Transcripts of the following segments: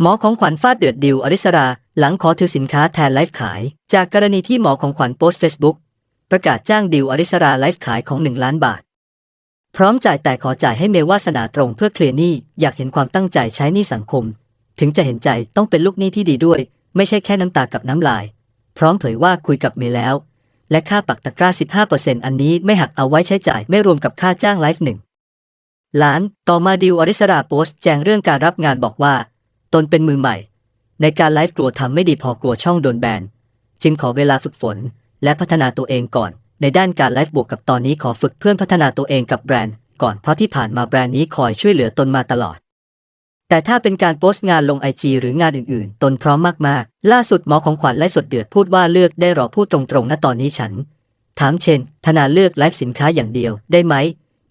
หมอของขวัญฟาดเดือดดิวอริสรา หลังขอถือสินค้าแทนไลฟ์ขาย จากกรณีที่หมอของขวัญโพสต์เฟซบุ๊กประกาศจ้างดิวอริสราไลฟ์ขายของ 1 ล้านบาท พร้อมจ่ายแต่ขอจ่ายให้เมวาสนาตรงเพื่อเคลียร์หนี้อยากเห็นความตั้งใจใช้หนี้สังคม ถึงจะเห็นใจต้องเป็นลูกหนี้ที่ดีด้วย ไม่ใช่แค่น้ำตากับน้ำลาย พร้อมเผยว่าคุยกับเมย์แล้ว และค่าปักตะกร้า 15%อันนี้ไม่หักเอาไว้ใช้จ่ายไม่รวมกับค่าจ้างไลฟ์หนึ่งล้าน ต่อมาดิวอริสราโพสต์แจ้งเรื่องการรับงานบอกว่า ตนเป็นมือใหม่ ในการไลฟ์กลัวทำไม่ดีพอกลัวช่องโดนแบน จึงขอเวลาฝึกฝน และพัฒนาตัวเองก่อน ในด้านการไลฟ์บวกกับตอนนี้ขอฝึกเพื่อนพัฒนาตัวเองกับแบรนด์ก่อนเพราะที่ผ่านมาแบรนด์นี้คอยช่วยเหลือตนมาตลอด แต่ถ้าเป็นการโพสต์งานลงไอจีหรืองานอื่นๆ ตนพร้อมมากๆ ล่าสุดหมอของขวัญไลฟ์สดเดือดพูดว่าเลือกได้หรอพูดตรงๆนะตอนนี้ฉัน ถามเชนธนาเลือกไลฟ์สินค้าอย่างเดียวได้ไหม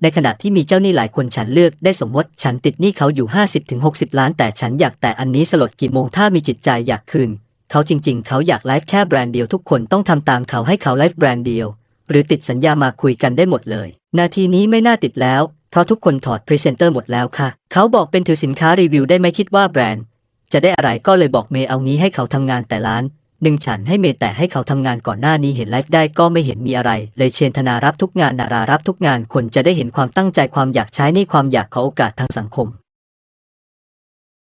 ในขณะที่มีเจ้าหนี้หลายคนฉันเลือกได้สมมติ ฉันติดหนี้เขาอยู่ 50-60 ล้าน แต่ฉันอยากแต่อันนี้สลดกี่โมงถ้ามีจิตใจอยากคืน เขาจริงๆ เขาอยากไลฟ์แค่แบรนด์เดียวทุกคนต้องทำตามเขาให้เขาไลฟ์แบรนด์เดียว หรือติดสัญญามาคุยกันได้หมดเลย นาทีนี้ไม่น่าติดแล้ว เพราะทุกคนถอดพรีเซนเตอร์หมดแล้วค่ะ เขาบอกเป็นถือสินค้ารีวิวได้ไหม่คิดว่าแบรนด์ จะได้อะไรก็เลยบอกเมย์เอางี้ให้เขาทำงานแต่ล้าน หนึ่งฉันให้เมแต่ให้เขาทำงานก่อนหน้านี้เห็นไลฟ์ได้ก็ไม่เห็นมีอะไร เลยเชนธนารับทุกงานนารารับทุกงานคนจะได้เห็นความตั้งใจความอยากใช้ในความอยากขอโอกาสทางสังคม